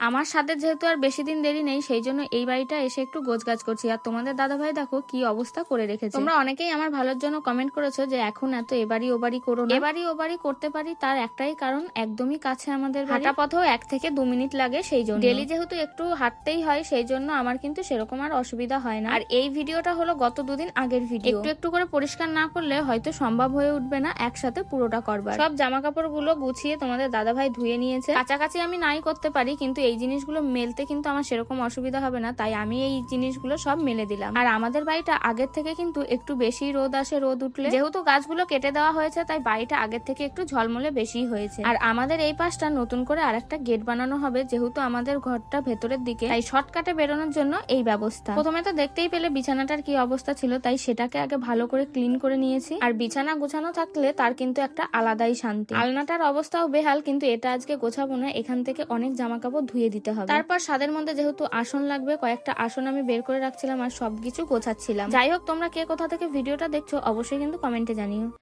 আমার সাথে যেহেতু আর বেশি দিন দেরি নেই সেই জন্য এই বাড়িটা এসে একটু গোছগাছ করছি। আর তোমাদের দাদা ভাই দেখো কি অবস্থা করে রেখেছে। তোমরা অনেকেই আমার ভালোর জন্য কমেন্ট করেছ যে এখন এত এবারই ওবারই করো না। এবারই ওবারই করতে পারি তার একটাই কারণ একদমই কাছে আমাদের। হাঁটা পথেও এক থেকে দু মিনিট লাগে সেই জন্য। ডেলি যেহেতু একটু হাঁটতেই হয় সেই জন্য আমার কিন্তু সেরকম আর অসুবিধা হয় না। আর এই ভিডিওটা হলো গত দুদিন আগের ভিডিও। একটু একটু করে পরিষ্কার না করলে হয়তো সম্ভব হয়ে উঠবে না একসাথে পুরোটা করবার। সব জামা কাপড়গুলো গুছিয়ে তোমাদের দাদা ভাই ধুয়ে নিয়েছে। কাছাকাছি আমি নাই করতে পারি কিন্তু এই জিনিসগুলো মেলতে কিন্তু আমার সেরকম অসুবিধা হবে না, তাই আমি এই জিনিসগুলো সব মেলে দিলাম। আর আমাদের বাড়িটা আগের থেকে কিন্তু একটু বেশি রোদ আসে, রোদ উঠলে। যেহেতু গাছগুলো কেটে দেওয়া হয়েছে, তাই বাড়িটা আগের থেকে একটু ঝলমলে বেশি হয়েছে। আর আমাদের এই পাশটা নতুন করে আরেকটা গেট বানানো হবে, যেহেতু আমাদের ঘরটা ভেতরের দিকে। তাই শর্টকাটে বেরোনোর জন্য এই ব্যবস্থা। প্রথমে তো দেখতেই পেলে বিছানাটার কি অবস্থা ছিল, তাই সেটাকে আগে ভালো করে ক্লিন করে নিয়েছি। আর বিছানা গোছানো থাকলে তার কিন্তু একটা আলাদাই শান্তি। আলনাটার অবস্থাও বেহাল, কিন্তু এটা আজকে গোছাবো না, এখান থেকে অনেক জামা কাপড় ধুয়ে দিতে হবে। তারপর স্বাদের মধ্যে যেহেতু আসন লাগবে, কয়েকটা আসন আমি বের করে রাখছিলাম আর সবকিছু গোছাচ্ছিলাম। যাই হোক, তোমরা কে কোথা থেকে ভিডিওটা দেখছ অবশ্যই কিন্তু কমেন্টে জানিও।